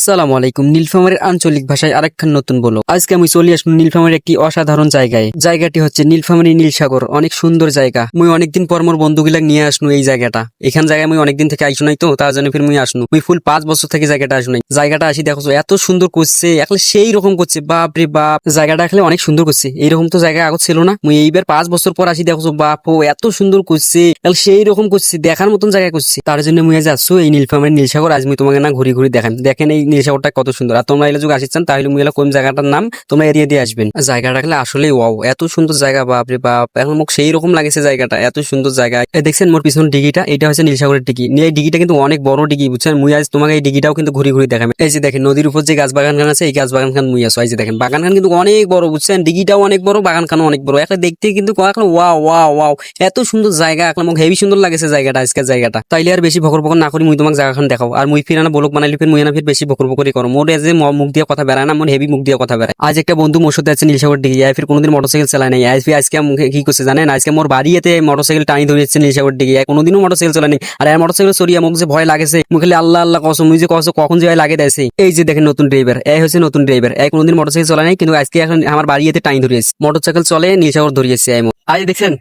আসসালামু আলাইকুম, নীলফামারীর আঞ্চলিক ভাষায় আরেকখান নতুন বলো। আজকে আমি চলে আসলাম নীলফামারীর একটি অসাধারণ জায়গায়। জায়গাটি হচ্ছে নীলফামারী নীলসাগর। অনেক সুন্দর জায়গা। মুই অনেকদিন পর মোর বন্ধুগুলাক নিয়ে আসনু এই জায়গাটা। এখান জায়গায় মুই অনেকদিন থেকে আইসু নাই তো, তার জন্য ফির মুই আসনু। মুই ফুল পাঁচ বছর থেকে জায়গাটা আসু জায়গাটা আসি দেখো এত সুন্দর করছে এখন সেই রকম করছে, বাপ রে বাপ। জায়গাটা আসলে অনেক সুন্দর করছে। এইরকম তো জায়গা আগত ছিল না। মুই এইবার পাঁচ বছর পর আসি দেখো বাপ ও এত সুন্দর করছে সেই রকম করছে, দেখার মতন জায়গা করছে। তার জন্য মুই আজ আসছো এই নীলফামারী নীলসাগর। আজ মুই তোমাকে না ঘুরি ঘুরি দেখান দেখেন এই নীলসাগরটা কত সুন্দর। আর তোমরা এলে যদি আসিচ্ছেন, তাহলে মুই এলা কোন জায়গাটার নাম? তোমরা এরিয়া দিয়ে আসবেন। আর জায়গাটা গেলে আসলে ওয়াও এত সুন্দর জায়গা, বাপ রে বাপ। এখন মুখ সেই রকম লাগেছে জায়গাটা, এত সুন্দর জায়গা। দেখছেন মোর পিছন ডিগিটা এটা হচ্ছে নীলসাগরের ডিগি। এই ডিগিটা কিন্তু অনেক বড় ডিগি, বুঝছেন? মুই আজ তোমাকে এই ডিগিটাও কিন্তু ঘুরি ঘুরি দেখাবে। এই যে দেখেন, নদীর উপর যে গাছ বাগান খান আছে, এই গাছ বাগান খান মুই আসো এই যে দেখেন বাগান খান কিন্তু অনেক বড়, বুঝছেন? ডিগিটাও অনেক বড় বাগান খানও অনেক বড়। এখন দেখতে কিন্তু এখন ওয়া ওয়া ওয়াও এত সুন্দর জায়গা, এখন মোক হেভি সুন্দর লাগেছে জায়গাটা, আজকের জায়গাটা। তাইলে আর বেশি ভকর ভকর না করি মুই তোমাকে জায়গাখান দেখাও আর মুই ফিরানা বলক বানাইলি ফির মুই না ফির বেশি ভকর ভকরি করো মোর যে মুখ দিয়ে কথা বেড়ায় না মোর হেভি মুখ দিয়ে কথা বেড়ায়। আজ একটা বন্ধু মোর সাথে আছে নীলসাগর দিকে যায় ফির কোনোদিন মোটরসাইকেল চালায় নাই। আজ ফির আজকে কি করছে জানেন? আজকে মোর বাড়িতে মোটরসাইকেল টানি ধরেছে নীলসাগর দিকে কোনোদিনও মোটরসাইকেল চালায় নাই। আর মোটরসাইকেল সরিয়া মুখ যে ভয় লাগেছে। মুখে আল্লাহ আল্লাহ কসম। মুই যে কসম কখন যে লাগে দেছে এই যে দেখেন নতুন ড্রাইভার এই হচ্ছে নতুন ড্রাইভার এই কোনোদিন মোটরসাইকেল চালায় নাই কিন্তু আজকে এখন আমার বাড়িতে টানি ধরিয়েছে মোটরসাইকেল চলে নীলসাগর ধরিয়েছে এই মোর। আজ দেখছেন?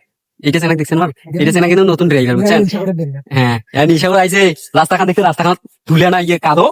এটা চেনা দেখছেন আমার এটা চেনা কিন্তু নতুন ড্রাইভার বুঝছেন? হ্যাঁ এই নীলসাগর আইছে রাস্তাখান দেখতে রাস্তাখান তুলে না ইয়ে কাদো।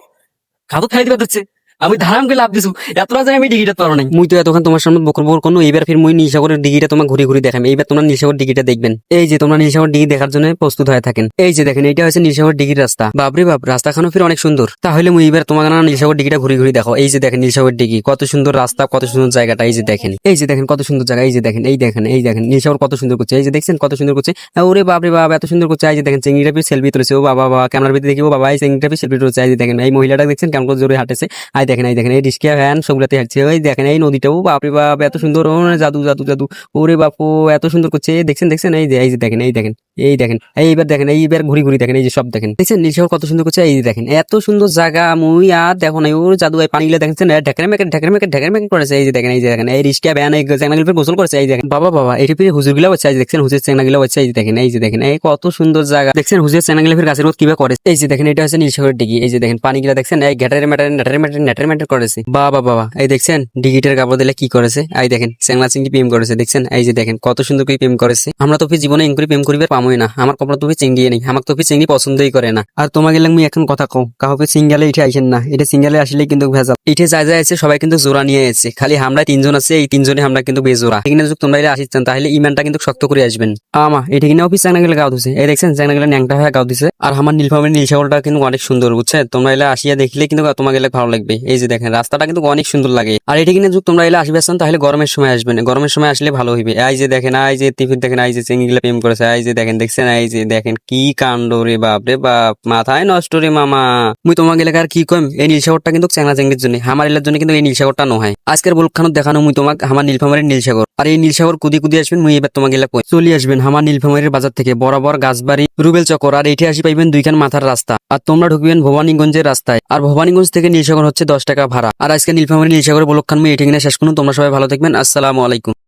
কাদো খাই দিবে দিচ্ছে আমি ধারাম করে লাভ দিছু। এত রাজা আমি ডিগিটা পারো নাই। মুই তো এতক্ষণ তোমার সামনে বকর বকর কোনো এইবার ফির মুই নীলসাগরের ডিগিটা তোমার ঘুরে ঘুরে দেখাম। এইবার তোমরা নীলসাগর ডিগিটা দেখবেন। এই যে তোমরা নীলসাগর ডিগি দেখার জন্য প্রস্তুত হয়ে থাকেন। এই যে দেখেন এটা হচ্ছে নীলসাগর ডিগির রাস্তা। বাপরে বাপ রাস্তাখানো ফির অনেক সুন্দর। তাহলে মুই এবার তোমাকে না নীলসাগর ডিগিটা ঘুরে ঘুরে দেখো এই যে দেখেন নীলসাগর ডিগি কত সুন্দর রাস্তা, কত সুন্দর জায়গাটা। এই যে দেখেন, এই যে দেখেন কত সুন্দর জায়গা। এই যে দেখেন, এই দেখেন এই দেখেন নীলসাগর কত সুন্দর করছে। এই যে দেখছেন কত সুন্দর করছে। ওরে বাপরে বাপ, এত সুন্দর করছে। এই যে দেখেন চেঙ্গিটা ফির সেলফি তুলেছে। ও বাবা বাবা ক্যামেরার ভিতরে দেখি। বাবা, এই চেঙ্গিটা ফির সেলফি তুলেছে। এই যে দেখেন, এই মহিলাটা দেখছেন কেমন জোরে হাঁটেছে। দেখেন, এই দেখেন, এই রিস্কা ভ্যান, সবগুলাতে হাঁটছে ওই দেখেন, এই নদীটাও, বাপরে বাপ, এত সুন্দর ও জাদু জাদু জাদু। ওরে বাপু, এত সুন্দর করছে। দেখছেন দেখছেন? এই যে এই যে দেখেন, এই দেখেন। এই দেখেন এইবার দেখেন এইবার ঘুরি ঘুরি দেখেন এই যে সব দেখেন দেখছেন নিশার কত সুন্দর করছে এই দেখেন এত সুন্দর জায়গা মুই আর দেখো না ওর জাদু এই পানিগুলো দেখছেন ঢেকের মেকে ঢেকের মেকে ঢেকের মেকে করেছে এই যে দেখেন এই যে দেখেন এই রিস্কা ভ্যান এই চেংনাগুলো গোসল করেছে এই দেখেন বাবা বাবা এটি ফিরে হুজুরগুলো হচ্ছে এই দেখছেন হুজুর চেংনাগুলো হচ্ছে এই যে দেখেন এই যে দেখেন এই কত সুন্দর জায়গা দেখছেন হুজুর চেংনাগুলো ফির গাছের মধ্যে কীভাবে করে এই যে দেখেন এটা হচ্ছে নীলসাগরের ডিগি এই যে দেখেন পানি পানিগুলো দেখছেন এই ঘেটারে ম্যাটারে নেটারে ম্যাটারে নেটারে ম্যাটার করেছে বাবা বাবা এই দেখছেন ডিগিটার কাপড় দিলে কি করেছে এই দেখেন চেংলা চিংড়ি প্রেম করেছে দেখছেন এই যে দেখেন কত সুন্দর করে প্রেম করেছে আমরা তো জীবনে ইনকুরি প্রেম করিবার পামই না। আমার কপড়া তুমি চিংড়ি নেই। আমার তো চিংড়ি পছন্দই করে না। আর তোমাকে গেলে আমি এখন কথা কও। কাউকে সিঙ্গালে ইঠে আইসেন না। এটা সিঙ্গালে আসলে কিন্তু ভেজাল। ইঠে যা যা আছে সবাই কিন্তু জোড়া নিয়ে এসেছে খালি আমরা তিনজন আছে, এই তিনজনে আমরা কিন্তু বেজোড়া। এখানে যদি তোমরা এলে আসিচ্ছেন তাহলে ইমানটা কিন্তু শক্ত করে আসবেন। আমা, এটা কিনা অফিস চাংনা গেলে গাও দিছে। এই দেখছেন চাংনা গেলে ন্যাংটা হয়ে গাও দিছে। আর আমার নীলফামের নীল নীলসাগরটা কিন্তু অনেক সুন্দর বুঝছে তোমরা এলে আসিয়া দেখলে কিন্তু তোমার গেলে ভালো লাগবে। এই যে দেখেন, রাস্তাটা কিন্তু অনেক সুন্দর লাগে। আর এটা কিনা যদি তোমরা এলে আসবে তাহলে গরমের সময় আসবেন গরমের সময় আসলে ভালো হইবে। এই যে দেখেন, এই যে টিফিন দেখেন, এই যে চেঙ্গিগুলো প্রেম করেছে, এই যে দেখেন, দেখছেন? এই যে দেখেন, কি কাণ্ড রে বাপ রে বাপ। মাথায় নষ্ট রে মামা। মুই তোমাকে এলাকার কি কম এই নীলসাগরটা কিন্তু চেংলা চেঙ্গির জন্য। আমার এলাকার জন্য কিন্তু এই নীলসাগরটা নয় আজকের বলখানো দেখানো মুই তোমাকে আমার নীলফামারের নীলসাগর আর এই নীলসাগর কুদি কুদি আসবেন, মুই এবার তোমাকে এলাকা চলে আসবেন আমার নীলফামারের বাজার থেকে। বরাবর গাছবাড়ি, রুবেল চকর আর এইটি আসি পাইবেন দুইখান মাথার রাস্তা। আর তোমরা ঢুকবেন ভবানীগঞ্জের রাস্তায়। আর ভবানীগঞ্জ থেকে নীলসাগর হচ্ছে দশ টাকা ভাড়া। আর আজকে নীলফামারী নীলসাগর বলক্ষণ মেয়ে এটি শেষ করুন। তোমরা সবাই ভালো থাকবেন। আসসালামু আলাইকুম।